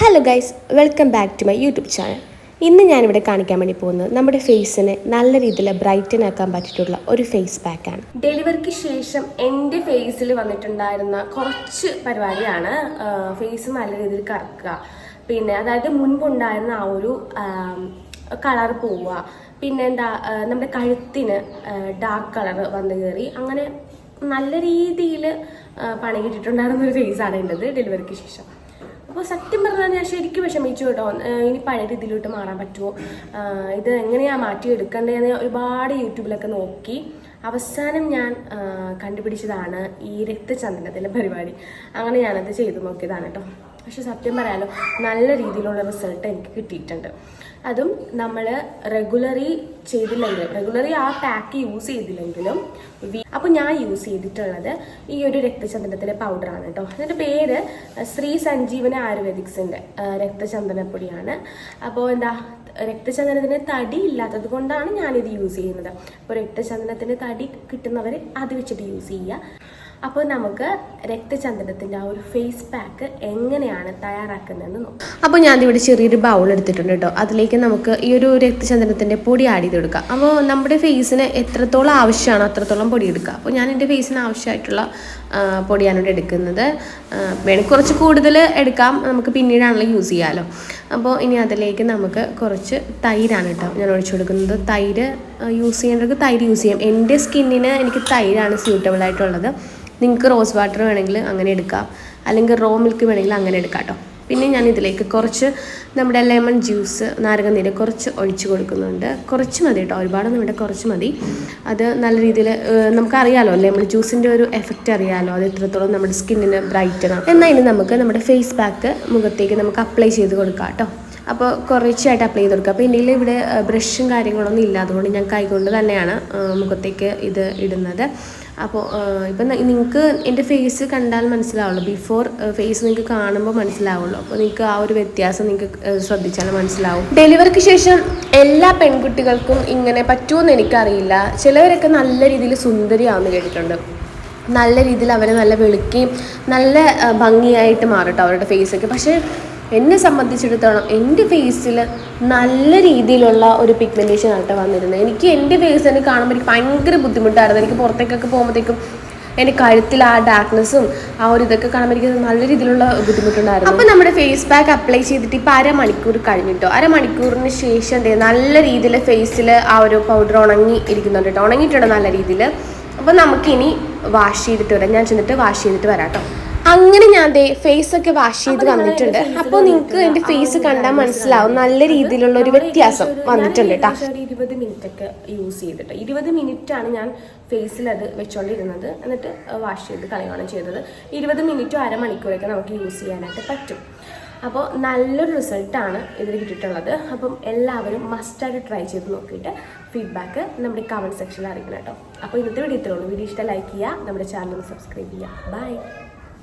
Hello guys welcome back to my YouTube channel ഇന്ന് ഞാനിവിടെ കാണിക്കാൻ വേണ്ടി പോകുന്നത് നമ്മുടെ ഫേസിനെ നല്ല രീതിയിൽ ബ്രൈറ്റൻ ആക്കാൻ പറ്റിയിട്ടുള്ള ഒരു ഫേസ് പാക്കാണ് ഡെലിവറിക്ക് ശേഷം എന്റെ ഫേസിൽ വന്നിട്ടുണ്ടായിരുന്ന കുറച്ച് പരിപാടിയാണ് ഫേസ് നല്ല രീതിയിൽ കറക്കുക. പിന്നെ അതായത് മുൻപുണ്ടായിരുന്ന ആ ഒരു കളർ പോവുക. പിന്നെ എന്താ നമ്മുടെ കഴുത്തിന് ഡാർക്ക് കളർ വന്നു കയറി അങ്ങനെ നല്ല രീതിയിൽ പണി കിട്ടിയിട്ടുണ്ടായിരുന്ന ഒരു ആണ് എന്റെത് ഡെലിവറിക്ക് ശേഷം. അപ്പോൾ സത്യം പറഞ്ഞാൽ ഞാൻ ശരിക്കും വിഷമിച്ചു കേട്ടോ ഇനി പഴയ രീതിയിലോട്ട് മാറാൻ പറ്റുമോ? ഇത് എങ്ങനെയാണ് മാറ്റിയെടുക്കേണ്ടതെന്ന് ഒരുപാട് യൂട്യൂബിലൊക്കെ നോക്കി. അവസാനം ഞാൻ കണ്ടുപിടിച്ചതാണ് ഈ രക്തചന്ദനത്തിന്റെ പരിപാടി. അങ്ങനെ ഞാനത് ചെയ്തു നോക്കിയതാണ് കേട്ടോ പക്ഷെ സത്യം പറയാലോ നല്ല രീതിയിലുള്ള റിസൾട്ട് എനിക്ക് കിട്ടിയിട്ടുണ്ട്. അതും നമ്മൾ റെഗുലറി ചെയ്തില്ലെങ്കിൽ റെഗുലറി ആ പാക്ക് യൂസ് ചെയ്തില്ലെങ്കിലും അപ്പോൾ ഞാൻ യൂസ് ചെയ്തിട്ടുള്ളത് ഈ ഒരു രക്തചന്ദനത്തിന്റെ പൗഡറാണ് കേട്ടോ അതിന്റെ പേര് ശ്രീ സഞ്ജീവന ആയുർവേദിക്സിന്റെ രക്തചന്ദനപ്പൊടിയാണ്. അപ്പോൾ എന്താ രക്തചന്ദനത്തിന് തടി ഇല്ലാത്തത് കൊണ്ടാണ് ഞാനിത് യൂസ് ചെയ്യുന്നത്. അപ്പോൾ രക്തചന്ദനത്തിന് തടി കിട്ടുന്നവർ അത് വെച്ചിട്ട് യൂസ് ചെയ്യുക. അപ്പോൾ നമുക്ക് രക്തചന്ദനത്തിന്റെ ആ ഒരു ഫേസ് പാക്ക് എങ്ങനെയാണ് തയ്യാറാക്കുന്നതെന്ന് നോക്കാം. അപ്പോൾ ഞാൻ ഇവിടെ ചെറിയൊരു ബൗൾ എടുത്തിട്ടുണ്ട് കേട്ടോ അതിലേക്ക് നമുക്ക് ഈ ഒരു രക്തചന്ദനത്തിന്റെ പൊടി ആഡ് ചെയ്ത് കൊടുക്കാം അപ്പോൾ നമ്മുടെ ഫേസിന് എത്രത്തോളം ആവശ്യമാണ് അത്രത്തോളം പൊടി എടുക്കുക അപ്പോൾ ഞാൻ എന്റെ ഫേസിന് ആവശ്യമായിട്ടുള്ള പൊടിയാണ് ഇവിടെ എടുക്കുന്നത്. വേണമെങ്കിൽ കുറച്ച് കൂടുതൽ എടുക്കാം. നമുക്ക് പിന്നീടാണല്ലോ യൂസ് ചെയ്യാമല്ലോ അപ്പോൾ ഇനി അതിലേക്ക് നമുക്ക് കുറച്ച് തൈരാണ് കേട്ടോ ഞാൻ ഒഴിച്ചു കൊടുക്കുന്നത്. തൈര് യൂസ് ചെയ്യേണ്ടവർക്ക് തൈര് യൂസ് ചെയ്യാം. എന്റെ സ്കിന്നിന് എനിക്ക് തൈരാണ് സ്യൂട്ടബിൾ ആയിട്ടുള്ളത്. നിങ്ങൾക്ക് റോസ് വാട്ടർ വേണമെങ്കിൽ അങ്ങനെ എടുക്കാം. അല്ലെങ്കിൽ റോ മിൽക്ക് വേണമെങ്കിൽ അങ്ങനെ എടുക്കാം കേട്ടോ പിന്നെ ഞാൻ ഇതിലേക്ക് കുറച്ച് നമ്മുടെ ലെമൺ ജ്യൂസ് നാരങ്ങനീര് കുറച്ച് ഒഴിച്ച് കൊടുക്കുന്നുണ്ട്. കുറച്ച് മതി കേട്ടോ ഒരുപാടൊന്നും ഇവിടെ കുറച്ച് മതി. അത് നല്ല രീതിയിൽ നമുക്കറിയാലോ ലെമൺ ജ്യൂസിന്റെ ഒരു എഫക്റ്റ് അറിയാലോ. അത് എത്രത്തോളം നമ്മുടെ സ്കിന്നിന് ബ്രൈറ്റനാണ് എന്നാൽ ഇനി നമുക്ക് നമ്മുടെ ഫേസ് പാക്ക് മുഖത്തേക്ക് നമുക്ക് അപ്ലൈ ചെയ്ത് കൊടുക്കാം കേട്ടോ അപ്പോൾ കുറച്ചായിട്ട് അപ്ലൈ ചെയ്ത് കൊടുക്കുക അപ്പോൾ എന്റെ ഇവിടെ ബ്രഷും കാര്യങ്ങളൊന്നും ഇല്ല അതുകൊണ്ട് ഞാൻ കൈകൊണ്ട് തന്നെയാണ് മുഖത്തേക്ക് ഇത് ഇടുന്നത്. അപ്പോൾ ഇപ്പം നിങ്ങൾക്ക് എന്റെ ഫേസ് കണ്ടാൽ മനസ്സിലാവുള്ളൂ. ബിഫോർ ഫേസ് നിങ്ങൾക്ക് കാണുമ്പോൾ മനസ്സിലാവുള്ളൂ. അപ്പോൾ നിങ്ങൾക്ക് ആ ഒരു വ്യത്യാസം നിങ്ങൾക്ക് ശ്രദ്ധിച്ചാൽ മനസ്സിലാവും. ഡെലിവറിക്ക് ശേഷം എല്ലാ പെൺകുട്ടികൾക്കും ഇങ്ങനെ പറ്റുമെന്ന് എനിക്കറിയില്ല. ചിലവരൊക്കെ നല്ല രീതിയിൽ സുന്ദരിയാവുന്ന കേട്ടിട്ടുണ്ട്. നല്ല രീതിയിൽ അവർ നല്ല വെളുക്കുകയും നല്ല ഭംഗിയായിട്ട് മാറട്ടോ അവരുടെ ഫേസൊക്കെ പക്ഷേ എന്നെ സംബന്ധിച്ചിടത്തോളം എന്റെ ഫേസിൽ നല്ല രീതിയിലുള്ള ഒരു പിഗ്മെന്റേഷൻ ആയിട്ട് വന്നിരുന്നത് എനിക്ക് എന്റെ ഫേസ് തന്നെ കാണുമ്പോൾ എനിക്ക് ഭയങ്കര ബുദ്ധിമുട്ടായിരുന്നു. എനിക്ക് പുറത്തേക്കൊക്കെ പോകുമ്പോഴത്തേക്കും എന്റെ കഴുത്തിൽ ആ ഡാർക്ക്നെസ്സും ആ ഒരു ഇതൊക്കെ കാണുമ്പോൾ എനിക്ക് നല്ല രീതിയിലുള്ള ബുദ്ധിമുട്ടുണ്ടായിരുന്നു. അപ്പോൾ നമ്മുടെ ഫേസ് പാക്ക് അപ്ലൈ ചെയ്തിട്ട് ഇപ്പോൾ അരമണിക്കൂർ കഴിഞ്ഞിട്ടോ? അരമണിക്കൂറിന് ശേഷം എന്തേ നല്ല രീതിയിൽ ഫേസിൽ ആ ഒരു പൗഡർ ഉണങ്ങി ഇരിക്കുന്നുണ്ട് കേട്ടോ ഉണങ്ങിയിട്ടുണ്ട് നല്ല രീതിയിൽ അപ്പോൾ നമുക്കിനി വാഷ് ചെയ്തിട്ട് വരാം. ഞാൻ ചെന്നിട്ട് വാഷ് ചെയ്തിട്ട് വരാം കേട്ടോ അങ്ങനെ ഞാൻ ദേ ഫേസ് ഒക്കെ വാഷ് ചെയ്ത് വന്നിട്ടുണ്ട്. അപ്പോൾ നിങ്ങൾക്ക് എന്റെ ഫേസ് കണ്ടാൽ മനസ്സിലാവും. നല്ല രീതിയിലുള്ള ഒരു വ്യത്യാസം വന്നിട്ടുണ്ട് കേട്ടോ. ഇരുപത് മിനിറ്റ് ഒക്കെ യൂസ് ചെയ്തിട്ട്. ഇരുപത് മിനിറ്റ് ആണ് ഞാൻ ഫേസിൽ അത് വെച്ചോണ്ടിരുന്നത്. എന്നിട്ട് വാഷ് ചെയ്ത് കളയുകയാണ് ചെയ്തത്. ഇരുപത് മിനിറ്റോ അരമണിക്കൂറൊക്കെ നമുക്ക് യൂസ് ചെയ്യാനായിട്ട് പറ്റും. അപ്പോൾ നല്ലൊരു റിസൾട്ടാണ് ഇതിൽ കിട്ടിയിട്ടുള്ളത്. അപ്പം എല്ലാവരും മസ്റ്റായിട്ട് ട്രൈ ചെയ്ത് നോക്കിയിട്ട് ഫീഡ്ബാക്ക് നമ്മുടെ കമന്റ് സെക്ഷനിൽ അറിയിക്കണം കേട്ടോ. അപ്പോൾ ഇന്നത്തെ വീഡിയോ ഇത്രയുള്ളൂ വീഡിയോ ഇഷ്ടം ലൈക്ക് ചെയ്യുക. നമ്മുടെ ചാനൽ സബ്സ്ക്രൈബ് ചെയ്യുക. ബൈ